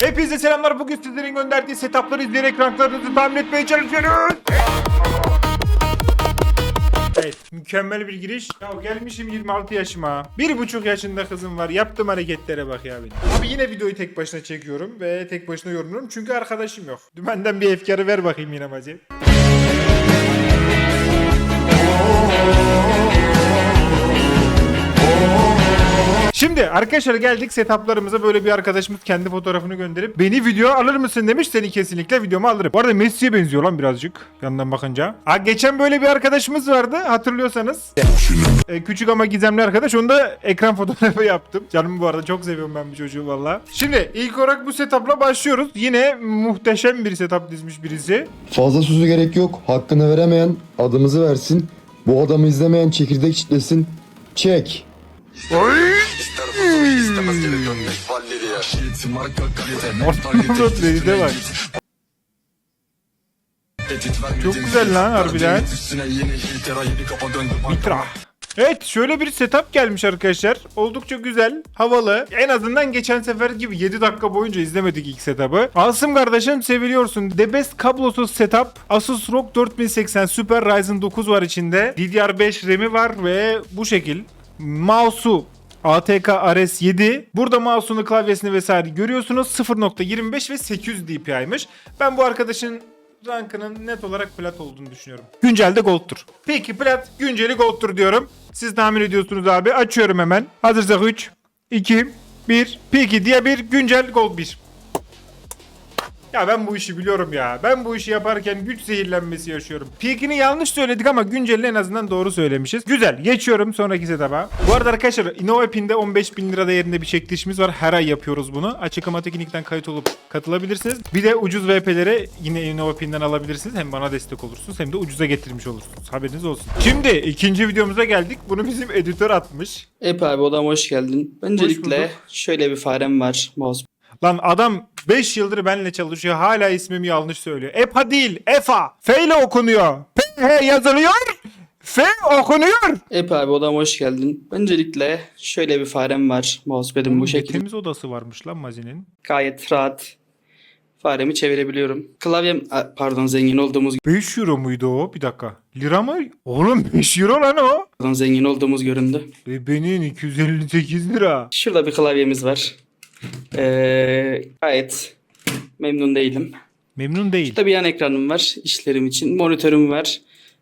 Hepinize selamlar. Bugün sizlerin gönderdiği setupları izleyerek ranklarınızı tahmin etmeye çalışıyoruz. Evet, mükemmel bir giriş. Ya gelmişim 26 yaşıma. Bir buçuk yaşında kızım var. Yaptığım hareketlere bak ya benim. Abi yine videoyu tek başına çekiyorum ve tek başına yorumluyorum çünkü arkadaşım yok. Dümenden bir efkarı ver bakayım yine Mazi. Şimdi arkadaşlar geldik setuplarımıza böyle bir arkadaşımız kendi fotoğrafını gönderip beni video alır mısın demiş seni kesinlikle videoma alırım. Bu arada Messi'ye benziyor lan birazcık yandan bakınca. Ha, geçen böyle bir arkadaşımız vardı hatırlıyorsanız. Ee, küçük ama gizemli arkadaş onu da ekran fotoğrafı yaptım. Canım bu arada çok seviyorum ben bu çocuğu valla. Şimdi ilk olarak bu setupla başlıyoruz. Yine muhteşem bir setup dizmiş birisi. Fazla sözü gerek yok. Hakkını veremeyen adımızı versin. Bu adamı izlemeyen çekirdek çitlesin. Çek. De bak. Çok güzel lan harbiden. Mitra. Evet şöyle bir setup gelmiş arkadaşlar. Oldukça güzel, havalı. En azından geçen sefer gibi 7 dakika boyunca izlemedik ilk setup'ı. Asım kardeşim seviliyorsun. The best kablosuz setup. Asus ROG 4080 Super Ryzen 9 var içinde. DDR5 RAM'i var ve bu şekil. Mouse'u ATK RS7. Burada mouse'unu klavyesini vesaire görüyorsunuz. 0.25 ve 800 DPI'miş. Ben bu arkadaşın rankının net olarak plat olduğunu düşünüyorum. Güncelde gold'tur. Peki plat günceli gold'tur diyorum. Siz tahmin ediyorsunuz abi. Açıyorum hemen. Hazırsak 3, 2, 1. Peki diye bir güncel gold 1. Ya ben bu işi biliyorum ya. Ben bu işi yaparken güç zehirlenmesi yaşıyorum. Peak'ini yanlış söyledik ama güncelini en azından doğru söylemişiz. Güzel. Geçiyorum sonraki setup'a. Bu arada arkadaşlar InnovaPin'de 15 bin lira değerinde bir çekilişimiz var. Her ay yapıyoruz bunu. Açıklama teknikten kayıt olup katılabilirsiniz. Bir de ucuz VP'lere yine InnovaPin'den alabilirsiniz. Hem bana destek olursunuz hem de ucuza getirmiş olursunuz. Haberiniz olsun. Şimdi ikinci videomuza geldik. Bunu bizim editör atmış. Ep abi odama hoş geldin. Öncelikle şöyle bir farem var mouse. Lan adam 5 yıldır benimle çalışıyor. Hala ismimi yanlış söylüyor. EPA değil. EFA. F ile okunuyor. P yazılıyor. F okunuyor. Ep abi odama hoş geldin. Öncelikle şöyle bir farem var mousepad'im bu şekilde. Temiz odası varmış lan Mazi'nin. Gayet rahat. Faremi çevirebiliyorum. Klavyem a, pardon zengin olduğumuz 5 euro muydu o? Bir dakika. Lira mı? Oğlum 5 euro lan o. pardon zengin olduğumuz göründü. Benim 258 lira. Şurada bir klavyemiz var. Ee, gayet memnun değilim. Memnun değil. Bir yan ekranım var işlerim için. Monitörüm var.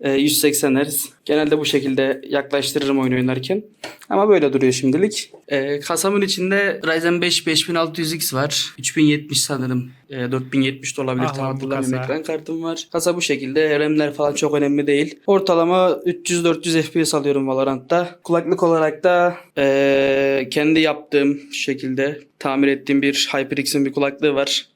Ee, 180 Hz. Genelde bu şekilde yaklaştırırım oyun oynarken. Ama böyle duruyor şimdilik. Ee, kasamın içinde Ryzen 5 5600X var. 3070 sanırım. Ee, 4070 de olabilir. Ah Tam hatırlamıyorum. Ekran kartım var. Kasa bu şekilde. RAM'ler falan çok önemli değil. Ortalama 300-400 FPS alıyorum Valorant'ta. Kulaklık olarak da ee, kendi yaptığım şekilde tamir ettiğim bir HyperX'in bir kulaklığı var.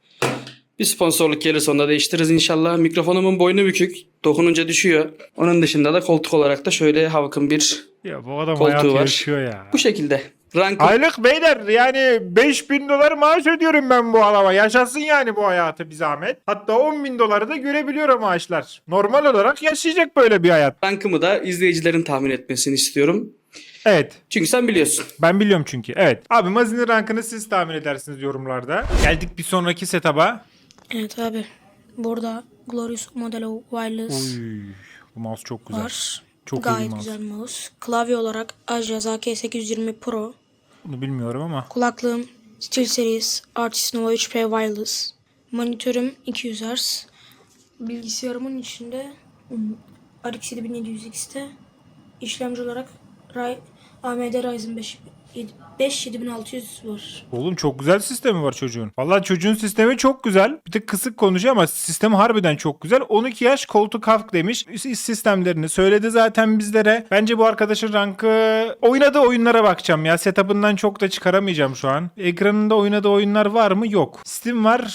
Bir sponsorluk gelirse onu da değiştiririz inşallah. Mikrofonumun boynu bükük. Dokununca düşüyor. Onun dışında da koltuk olarak da şöyle Havk'ın bir Ya bu adam Koltuğu hayat var. yaşıyor ya. bu şekilde. Rank Aylık beyler yani 5000 dolar maaş ödüyorum ben bu adama. Yaşasın yani bu hayatı bir zahmet. Hatta 10 bin doları da görebiliyor o maaşlar. Normal olarak yaşayacak böyle bir hayat. rankımı da izleyicilerin tahmin etmesini istiyorum. Evet. Çünkü sen biliyorsun. Ben biliyorum çünkü. Evet. Abi Mazi'nin rankını siz tahmin edersiniz yorumlarda. Geldik bir sonraki setup'a. Evet abi. Burada Glorious Modelo Wireless Uy, bu mouse çok güzel. var. Çok iyi Gayet mouse. güzel mouse. Klavye olarak Ajas AK820 Pro. Bunu bilmiyorum ama. Kulaklığım SteelSeries Artist Nova 3P Wireless. Monitörüm 200 Hz. Bilgisayarımın içinde hmm, RX 7700X'te işlemci olarak AMD Ryzen 5 5 7600 var. Oğlum çok güzel sistemi var çocuğun. Vallahi çocuğun sistemi çok güzel. Bir tık kısık konuşuyor ama sistemi harbiden çok güzel. 12 yaş koltuk hafk demiş. Sistemlerini söyledi zaten bizlere. Bence bu arkadaşın rankı oynadığı oyunlara bakacağım ya. Setup'ından çok da çıkaramayacağım şu an. Ekranında oynadığı oyunlar var mı? Yok. Steam var.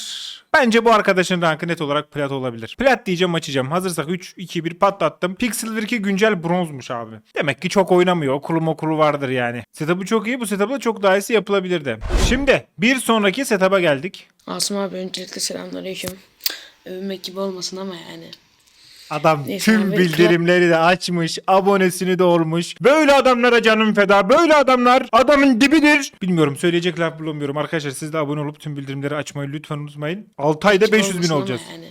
Bence bu arkadaşın rankı net olarak plat olabilir. Plat diyeceğim açacağım. Hazırsak 3, 2, 1 patlattım. Pixel 2 güncel bronzmuş abi. Demek ki çok oynamıyor. Okulu okulu vardır yani. Setup'ı çok iyi. Bu setup'la çok daha iyisi yapılabilirdi. Şimdi bir sonraki setup'a geldik. Asım abi öncelikle selamünaleyküm. Övünmek gibi olmasın ama yani. Adam Neyse tüm abi, bildirimleri de açmış, abonesini de olmuş. Böyle adamlara canım feda. Böyle adamlar adamın dibidir. Bilmiyorum söyleyecek laf bulamıyorum. Arkadaşlar siz de abone olup tüm bildirimleri açmayı lütfen unutmayın. 6 ayda 500 bin olacağız. Yani.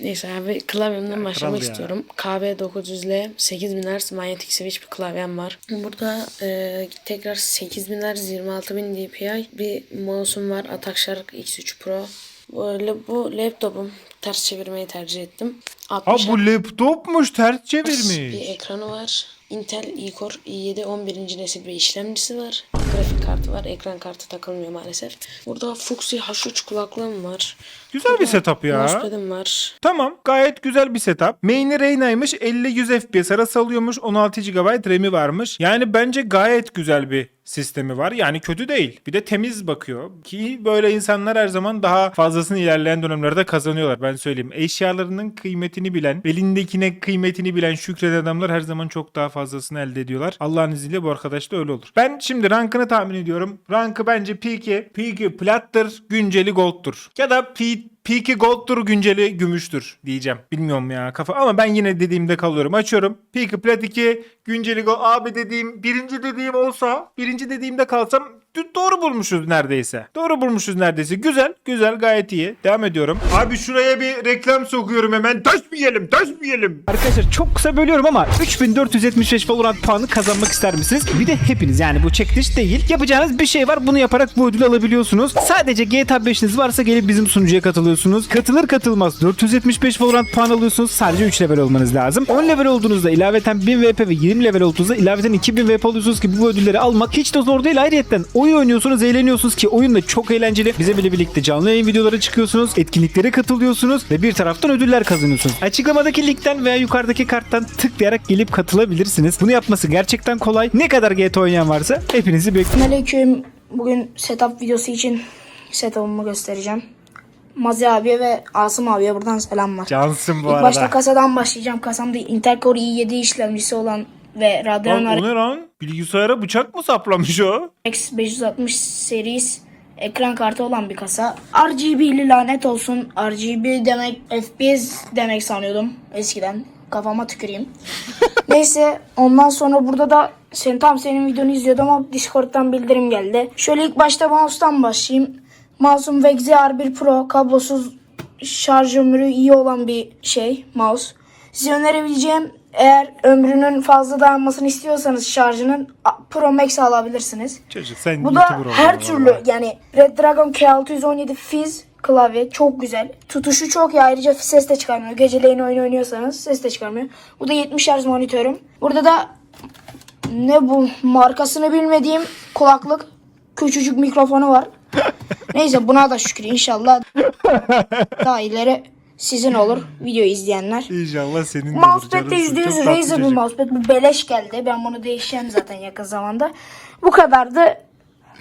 Neyse abi klavyemden başlamak ya. istiyorum. KB900L 8000 Hz manyetik switch bir klavyem var. Burada e, tekrar 8000 Hz 26000 dpi bir mouse'um var. Attack Shark X3 Pro. Böyle bu laptopum ters çevirmeyi tercih ettim. Ha 60 bu laptopmuş ters bir çevirmiş. ekranı var. Intel i-Core i7 11. nesil bir işlemcisi var. Grafik kartı var. Ekran kartı takılmıyor maalesef. Burada Fuxi H3 kulaklığım var. Güzel bir setup ya. Mousepad'im var. Tamam gayet güzel bir setup. Main'i Reyna'ymış 50-100 FPS arası alıyormuş 16 GB RAM'i varmış. Yani bence gayet güzel bir sistemi var. Yani kötü değil. Bir de temiz bakıyor. Ki böyle insanlar her zaman daha fazlasını ilerleyen dönemlerde kazanıyorlar. Ben söyleyeyim. Eşyalarının kıymetini bilen, elindekine kıymetini bilen şükreden adamlar her zaman çok daha fazlasını elde ediyorlar. Allah'ın izniyle bu arkadaş da öyle olur. Ben şimdi rankını tahmin ediyorum. Rankı bence P2. P2 plattır, günceli gold'tur. Ya da P P2 Gold'dur günceli gümüştür diyeceğim. Bilmiyorum ya kafa ama ben yine dediğimde kalıyorum. Açıyorum. P2 Plat 2 günceli Gold. Abi dediğim birinci dediğim olsa birinci dediğimde kalsam doğru bulmuşuz neredeyse. Doğru bulmuşuz neredeyse. Güzel güzel gayet iyi. Devam ediyorum. Abi şuraya bir reklam sokuyorum hemen. Taş mı yiyelim taş mı yiyelim? Arkadaşlar çok kısa bölüyorum ama 3475 Valorant puanı kazanmak ister misiniz? Bir de hepiniz yani bu çekiliş değil. Yapacağınız bir şey var. Bunu yaparak bu ödülü alabiliyorsunuz. Sadece GTA 5'iniz varsa gelip bizim sunucuya katılıyorsunuz. Katılır katılmaz 475 Valorant puan alıyorsunuz. Sadece 3 level olmanız lazım. 10 level olduğunuzda ilaveten 1000 VP ve 20 level olduğunuzda ilaveten 2000 VP alıyorsunuz ki bu ödülleri almak hiç de zor değil. Ayrıyeten oyun oynuyorsunuz, eğleniyorsunuz ki oyun da çok eğlenceli. Bize bile birlikte canlı yayın videolara çıkıyorsunuz. Etkinliklere katılıyorsunuz ve bir taraftan ödüller kazanıyorsunuz. Açıklamadaki linkten veya yukarıdaki karttan tıklayarak gelip katılabilirsiniz. Bunu yapması gerçekten kolay. Ne kadar GTA oynayan varsa hepinizi bekliyorum. Aleyküm. Bugün setup videosu için setup'ımı göstereceğim. Mazi abiye ve Asım abiye buradan selamlar. Cansın bu İlk arada. başta kasadan başlayacağım. Kasamda Intel Core i7 işlemcisi olan ve Radeon Lan o ne lan? Bilgisayara bıçak mı saplamış o? RX 560 series ekran kartı olan bir kasa. RGB'li lanet olsun. RGB demek FPS demek sanıyordum eskiden. Kafama tüküreyim. Neyse ondan sonra burada da sen tam senin videonu izliyordum ama Discord'dan bildirim geldi. Şöyle ilk başta mouse'tan başlayayım. Mouse'um VEX R1 Pro kablosuz şarj ömrü iyi olan bir şey mouse. Size önerebileceğim eğer ömrünün fazla dayanmasını istiyorsanız şarjının Pro Max alabilirsiniz. Çocuk sen Bu da her vallahi. türlü yani Red Dragon K617 Fizz klavye çok güzel. Tutuşu çok iyi ayrıca ses de çıkarmıyor. Geceleyin oyun oynuyorsanız ses de çıkarmıyor. Bu da 70 Hz monitörüm. Burada da ne bu markasını bilmediğim kulaklık küçücük mikrofonu var. Neyse buna da şükür inşallah daha ileri sizin olur video izleyenler. İnşallah senin de olur Mousepad de canımsın. Çok %100 tatlı Razer bir mousepad. Bu beleş geldi. Ben bunu değişeceğim zaten yakın zamanda. Bu kadardı.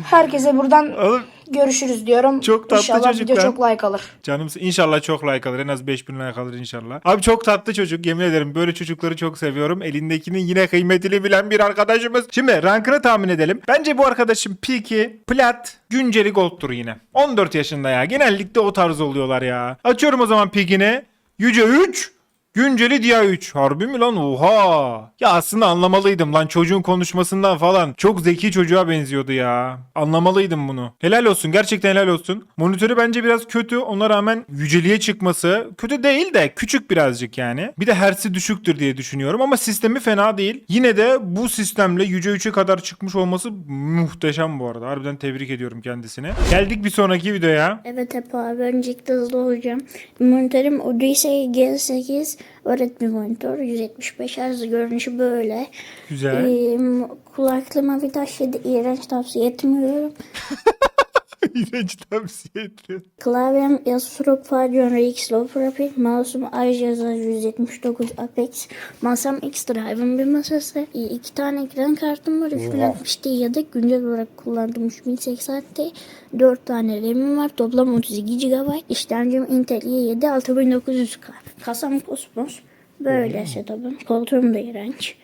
Herkese buradan Oğlum görüşürüz diyorum. Çok tatlı İnşallah çocuk video lan. çok like alır. Canımsın inşallah çok like alır. En az 5000 like alır inşallah. Abi çok tatlı çocuk. Yemin ederim böyle çocukları çok seviyorum. Elindekinin yine kıymetini bilen bir arkadaşımız. Şimdi rankını tahmin edelim. Bence bu arkadaşım P2, Plat, Günceli Gold'tur yine. 14 yaşında ya. Genellikle o tarz oluyorlar ya. Açıyorum o zaman P2'ni. Yüce 3. Günceli Dia 3. Harbi mi lan? Oha. Ya aslında anlamalıydım lan çocuğun konuşmasından falan. Çok zeki çocuğa benziyordu ya. Anlamalıydım bunu. Helal olsun. Gerçekten helal olsun. Monitörü bence biraz kötü. Ona rağmen yüceliğe çıkması kötü değil de küçük birazcık yani. Bir de hersi düşüktür diye düşünüyorum ama sistemi fena değil. Yine de bu sistemle Yüce 3'e kadar çıkmış olması muhteşem bu arada. Harbiden tebrik ediyorum kendisini. Geldik bir sonraki videoya. Evet hep abi öncelikle hızlı olacağım. Monitörüm Odyssey G8 öğretme monitör 175 Hz görünüşü böyle. Güzel. Ee, kulaklığıma bir taş yedi iğrenç tavsiye etmiyorum. İğrenç tavsiye ettim. Klavyem Asus ROG Fabian RX Low Profile. Mouse'um iJaza 179 Apex. Masam X-Drive'ın bir masası. Ee, iki tane ekran kartım var. 3060 Ti ya da güncel olarak kullandığım 3080 Ti. 4 tane RAM'im var. Toplam 32 GB. İşlemcim Intel i7 6900K. Kasam Cosmos. Böyle setup'ım. Koltuğum da iğrenç.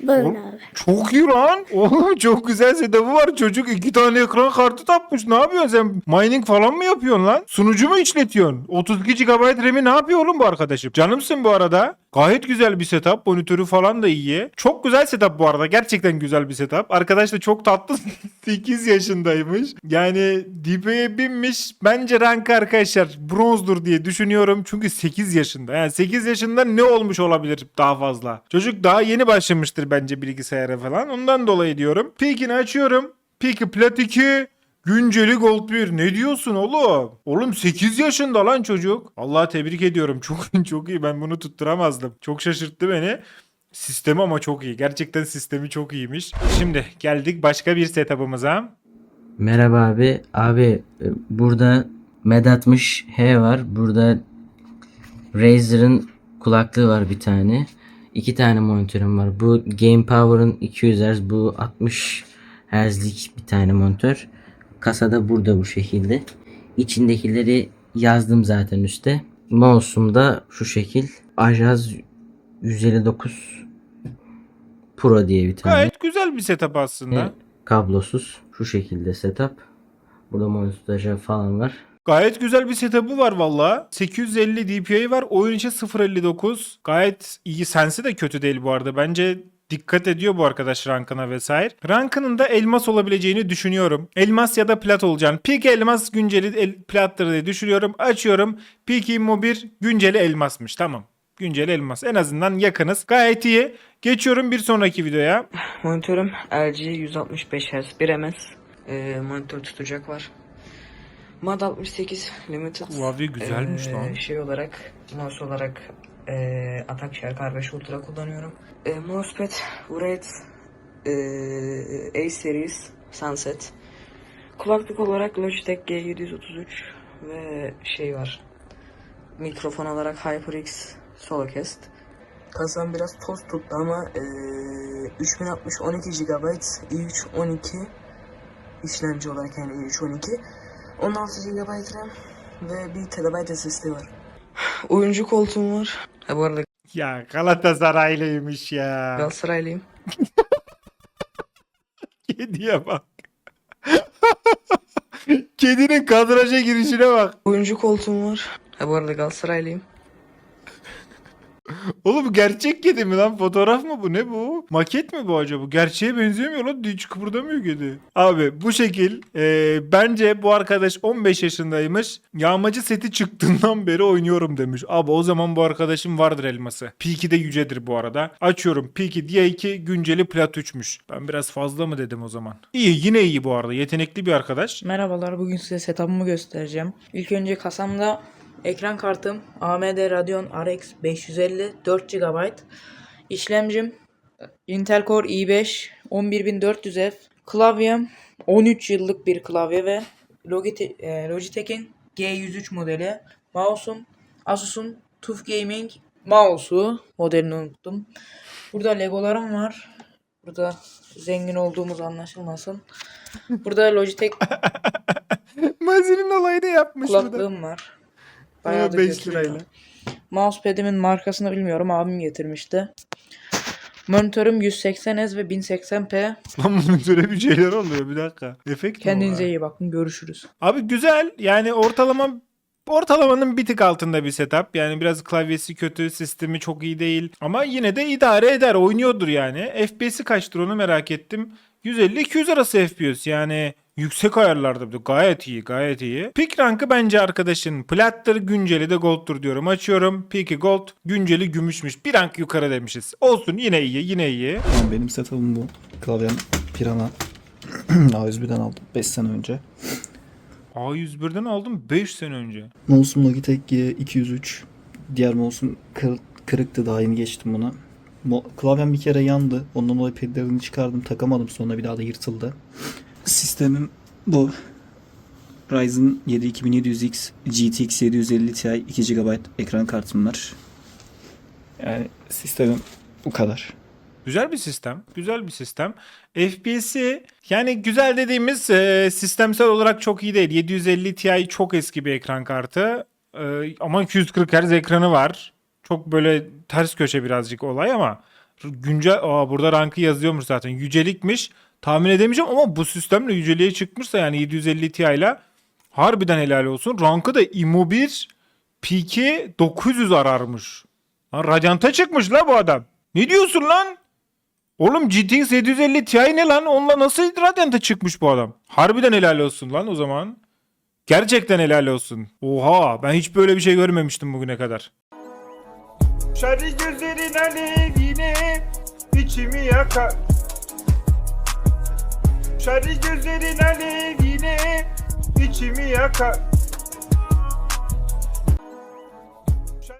Böyle Oğlum, abi. Çok iyi lan. Oğlum çok güzel setup'ı var. Çocuk iki tane ekran kartı takmış. Ne yapıyorsun sen? Mining falan mı yapıyorsun lan? Sunucu mu işletiyorsun? 32 GB RAM'i ne yapıyor oğlum bu arkadaşım? Canımsın bu arada. Gayet güzel bir setup. Monitörü falan da iyi. Çok güzel setup bu arada. Gerçekten güzel bir setup. Arkadaş da çok tatlı. 8 yaşındaymış. Yani DP'ye binmiş. Bence rank arkadaşlar bronzdur diye düşünüyorum. Çünkü 8 yaşında. Yani 8 yaşında ne olmuş olabilir daha fazla? Çocuk daha yeni başlamıştır bence bilgisayara falan. Ondan dolayı diyorum. Peak'ini açıyorum. Peak'i Plat 2. Günceli Gold 1. Ne diyorsun oğlum? Oğlum 8 yaşında lan çocuk. Allah tebrik ediyorum. Çok çok iyi. Ben bunu tutturamazdım. Çok şaşırttı beni. Sistemi ama çok iyi. Gerçekten sistemi çok iyiymiş. Şimdi geldik başka bir setup'ımıza. Merhaba abi. Abi e, burada Med 60 H var. Burada Razer'ın kulaklığı var bir tane. İki tane monitörüm var. Bu Game Power'ın 200 Hz, bu 60 Hz'lik bir tane monitör. Kasada burada bu şekilde. İçindekileri yazdım zaten üstte. Mouse'um da şu şekil. Ajaz 159 Pro diye bir tane. Gayet güzel bir setup aslında. Evet, kablosuz şu şekilde setup. Burada montajı falan var. Gayet güzel bir setup'ı var valla. 850 DPI var. Oyun içi 0.59. Gayet iyi. Sensi de kötü değil bu arada. Bence dikkat ediyor bu arkadaş rankına vesaire. Rankının da elmas olabileceğini düşünüyorum. Elmas ya da plat olacağını. Peak elmas günceli el, plattır diye düşünüyorum. Açıyorum. Peak Immo 1 günceli elmasmış. Tamam. Günceli elmas. En azından yakınız. Gayet iyi. Geçiyorum bir sonraki videoya. Monitörüm LG 165 Hz 1 ms ee, monitör tutacak var. Mod 68 Limited. Huawei güzelmiş Ee, lan. Şey olarak mouse olarak ee, Attackshare R5 Ultra kullanıyorum. Ee, mousepad Wraith ee, A series Sunset. Kulaklık olarak Logitech G733 ve şey var. Mikrofon olarak HyperX Solocast. Kasam biraz toz tuttu ama eee 3060 12 GB i3 12 işlemci olarak yani i3 12 16 GB RAM ve 1 TB SSD var. Oyuncu koltuğum var. Ha bu arada Ya Galatasaraylıymış ya. Galatasaraylıyım. Kediye bak. Kedinin kadraja girişine bak. Oyuncu koltuğum var. Ha bu arada Galatasaraylıyım. Oğlum gerçek kedi mi lan? Fotoğraf mı bu? Ne bu? Maket mi bu acaba? Gerçeğe benzemiyor lan. Hiç kıpırdamıyor kedi. Abi bu şekil. e, bence bu arkadaş 15 yaşındaymış. Yağmacı seti çıktığından beri oynuyorum demiş. Abi o zaman bu arkadaşın vardır elması. P2 de yücedir bu arada. Açıyorum. P2 diye 2 günceli plat 3'müş. Ben biraz fazla mı dedim o zaman? İyi yine iyi bu arada. Yetenekli bir arkadaş. Merhabalar bugün size setup'ımı göstereceğim. İlk önce kasamda ekran kartım AMD Radeon RX 550 4 GB. İşlemcim Intel Core i5 11400F. Klavyem 13 yıllık bir klavye ve Logite- e, Logitech'in G103 modeli. Mouse'um Asus'un TUF Gaming mouse'u modelini unuttum. Burada Legolarım var. Burada zengin olduğumuz anlaşılmasın. Burada Logitech Mazinin olayını yapmış burada. Kulaklığım var. Bayağı da 5 götürüyor. lirayla. Mousepad'imin markasını bilmiyorum. Abim getirmişti. Monitörüm 180 Hz ve 1080p. Lan monitöre bir şeyler oluyor bir dakika. Efekt Kendinize iyi bakın. Görüşürüz. Abi güzel yani ortalama ortalamanın bir tık altında bir setup. Yani biraz klavyesi kötü, sistemi çok iyi değil. Ama yine de idare eder, oynuyordur yani. FPS'i kaçtır onu merak ettim. 150-200 arası FPS yani yüksek ayarlarda bir de gayet iyi gayet iyi. Peak rankı bence arkadaşın plattır günceli de gold'tur diyorum. Açıyorum Peak'i gold günceli gümüşmüş. Bir rank yukarı demişiz. Olsun yine iyi yine iyi. Benim setup'ım bu. Klavyem Pirana A101'den aldım 5 sene önce. A101'den aldım 5 sene önce. Mouse'um Logitech G203. Diğer mouse'um kır- kırıktı daha yeni geçtim buna. Mo- klavyem bir kere yandı. Ondan dolayı pedlerini çıkardım takamadım sonra bir daha da yırtıldı. Sistemim bu. Ryzen 7 2700X GTX 750 Ti 2 GB ekran kartım var. Yani sistemim bu kadar. Güzel bir sistem. Güzel bir sistem. FPS'i yani güzel dediğimiz e, sistemsel olarak çok iyi değil. 750 Ti çok eski bir ekran kartı. E, ama 240 Hz ekranı var. Çok böyle ters köşe birazcık olay ama Güncel Aa, burada rankı yazıyormuş zaten. Yücelikmiş. Tahmin edemeyeceğim ama bu sistemle yüceliğe çıkmışsa yani 750 Ti ile harbiden helal olsun. Rankı da Imo 1 P2 900 ararmış. Lan Radiant'a çıkmış la bu adam. Ne diyorsun lan? Oğlum GTX 750 Ti ne lan? Onunla nasıl Radiant'a çıkmış bu adam? Harbiden helal olsun lan o zaman. Gerçekten helal olsun. Oha ben hiç böyle bir şey görmemiştim bugüne kadar. Şarı gözlerin alevine içimi yakar. Şarı gözlerin alevine içimi yakar.